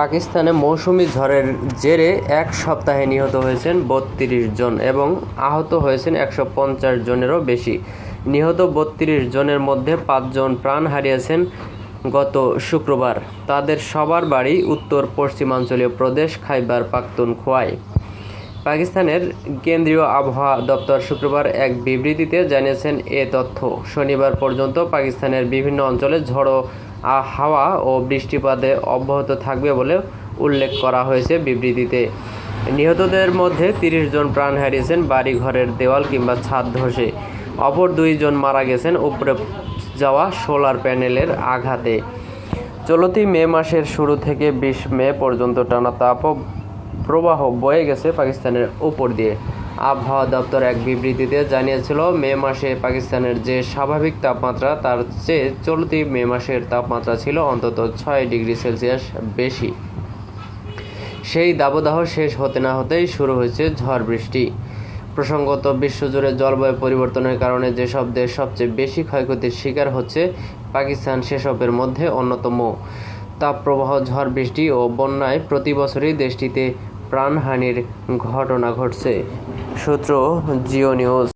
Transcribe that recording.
পাকিস্তানে মৌসুমি ঝড়ের জেরে এক সপ্তাহে নিহত হয়েছেন বত্রিশ জন এবং আহত হয়েছেন একশো পঞ্চাশ জনেরও বেশি। নিহত বত্রিশ জনের মধ্যে পাঁচজন প্রাণ হারিয়েছেন গত শুক্রবার। তাদের সবার বাড়ি উত্তর পশ্চিমাঞ্চলীয় প্রদেশ খাইবার পাখতুনখোয়ায়। পাকিস্তানের কেন্দ্রীয় আবহাওয়া দপ্তর শুক্রবার এক বিবৃতিতে জানিয়েছেন, এ তথ্য। শনিবার পর্যন্ত পাকিস্তানের বিভিন্ন অঞ্চলে ঝড়ো হাওয়া ও বৃষ্টিপাতে অব্যাহত থাকবে বলে উল্লেখ করা হয়েছে বিবৃতিতে। নিহতদের মধ্যে তিরিশ জন প্রাণ হারিয়েছেন বাড়িঘরের দেওয়াল কিংবা ছাদ ধসে। অপর দুইজন মারা গেছেন উপরে যাওয়া সোলার প্যানেলের আঘাতে। চলতি মে মাসের শুরু থেকে বিশ মে পর্যন্ত টানা তাপ প্রবাহ বয়ে গেছে পাকিস্তানের উপর দিয়ে। আবহাওয়া দপ্তর এক বিবৃতিতে জানিয়েছিল, মে মাসে পাকিস্তানের যে স্বাভাবিক তাপমাত্রা, তার চেয়ে চলতি মে মাসের তাপমাত্রা ছিল অন্তত ছয় ডিগ্রি সেলসিয়াস বেশি। সেই দাবদাহ শেষ হতে না হতেই শুরু হয়েছে ঝড় বৃষ্টি। প্রসঙ্গত, বিশ্বজুড়ে জলবায়ু পরিবর্তনের কারণে যেসব দেশ সবচেয়ে বেশি ক্ষয়ক্ষতির শিকার হচ্ছে, পাকিস্তান সেসবের মধ্যে অন্যতম। তাপপ্রবাহ, ঝড় বৃষ্টি ও বন্যায় প্রতি বছরই দেশটিতে প্রাণহানির ঘটনা ঘটছে। সূত্র জিও নিউজ